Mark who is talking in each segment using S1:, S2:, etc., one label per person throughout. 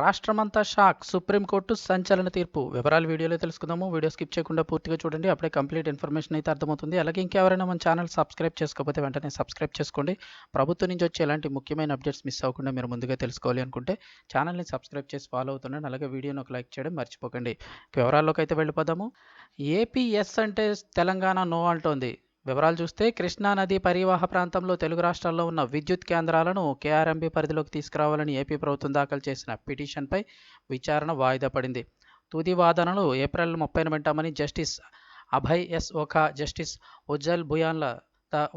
S1: రాష్ట్రమంతా shock. Supreme court సంచలన తీర్పు. వివరాలు వీడియోలో తెలుసుకుందాము. వీడియో స్కిప్ చేయకుండా పూర్తిగా చూడండి. అప్పుడే కంప్లీట్ ఇన్ఫర్మేషన్ అయితే అర్థమవుతుంది. అలాగే ఇంకెవరైనా మన ఛానల్ సబ్స్క్రైబ్ చేసుకోకపోతే వెంటనే సబ్స్క్రైబ్ చేసుకోండి. ప్రభుత్వం నుంచి వచ్చే ఎలాంటి ముఖ్యమైన అప్డేట్స్ మిస్ అవ్వకుండా మీరు ముందుగా తెలుసుకోవాలి అనుకుంటే ఛానల్ని సబ్స్క్రైబ్ చేసి ఫాలో అవుతుండండి. అలాగే వీడియోని ఒక లైక్ చేయడం మర్చిపోకండి. వివరాల్లోకి అయితే వెళ్ళిపోదాము. ఏపీఎస్ అంటే తెలంగాణ నో అంటోంది. వివరాలు చూస్తే కృష్ణా నది పరివాహ ప్రాంతంలో తెలుగు రాష్ట్రాల్లో ఉన్న విద్యుత్ కేంద్రాలను కేఆర్ఎంబీ పరిధిలోకి తీసుకురావాలని ఏపీ ప్రభుత్వం దాఖలు చేసిన పిటిషన్పై విచారణ వాయిదా పడింది. తుది వాదనలు ఏప్రిల్ ముప్పైన వింటామని justice Abhay S Oka justice Ujjal భుయాన్ల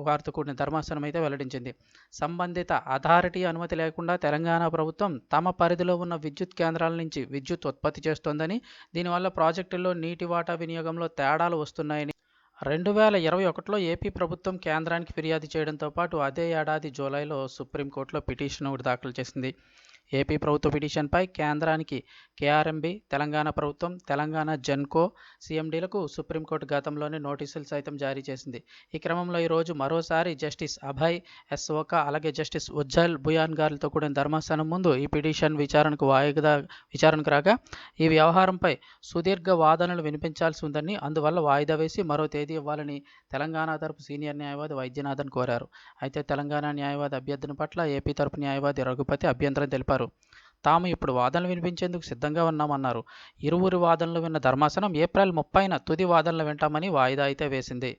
S1: వారితో కూడిన ధర్మాసనం అయితే వెల్లడించింది. సంబంధిత అథారిటీ అనుమతి లేకుండా తెలంగాణ ప్రభుత్వం తమ పరిధిలో ఉన్న విద్యుత్ కేంద్రాల నుంచి విద్యుత్ ఉత్పత్తి చేస్తోందని దీనివల్ల ప్రాజెక్టుల్లో నీటి వాటా వినియోగంలో తేడాలు వస్తున్నాయని రెండు వేల ఇరవై ఒకటిలో ఏపీ ప్రభుత్వం కేంద్రానికి ఫిర్యాదు చేయడంతో పాటు అదే ఏడాది జూలైలో సుప్రీంకోర్టులో పిటిషన్ ఒకటి దాఖలు చేసింది. ఏపీ ప్రభుత్వ పిటిషన్పై కేంద్రానికి కేఆర్ఎంబి తెలంగాణ ప్రభుత్వం తెలంగాణ జెన్కో సీఎండీలకు సుప్రీంకోర్టు గతంలోనే నోటీసులు సైతం జారీ చేసింది. ఈ క్రమంలో ఈరోజు మరోసారి జస్టిస్ అభయ్ ఎస్ ఓకా అలాగే జస్టిస్ ఉజ్జల్ భుయాన్ గారితో కూడిన ధర్మాసనం ముందు ఈ పిటిషన్ విచారణకు వాయిదా విచారణకు రాగా ఈ వ్యవహారంపై సుదీర్ఘ వాదనలు వినిపించాల్సి ఉందని అందువల్ల వాయిదా వేసి మరో తేదీ ఇవ్వాలని తెలంగాణ తరపు సీనియర్ న్యాయవాది వైద్యనాథన్ కోరారు. అయితే తెలంగాణ న్యాయవాది అభ్యర్థన పట్ల ఏపీ తరపు న్యాయవాది రఘుపతి అభ్యంతరం తెలిపారు. తాము ఇప్పుడు వాదనలు వినిపించేందుకు సిద్ధంగా ఉన్నామన్నారు. ఇరువురి వాదనలు విన్న ధర్మాసనం ఏప్రిల్ ముప్పైన తుది వాదనలు వింటామని వాయిదా అయితే వేసింది.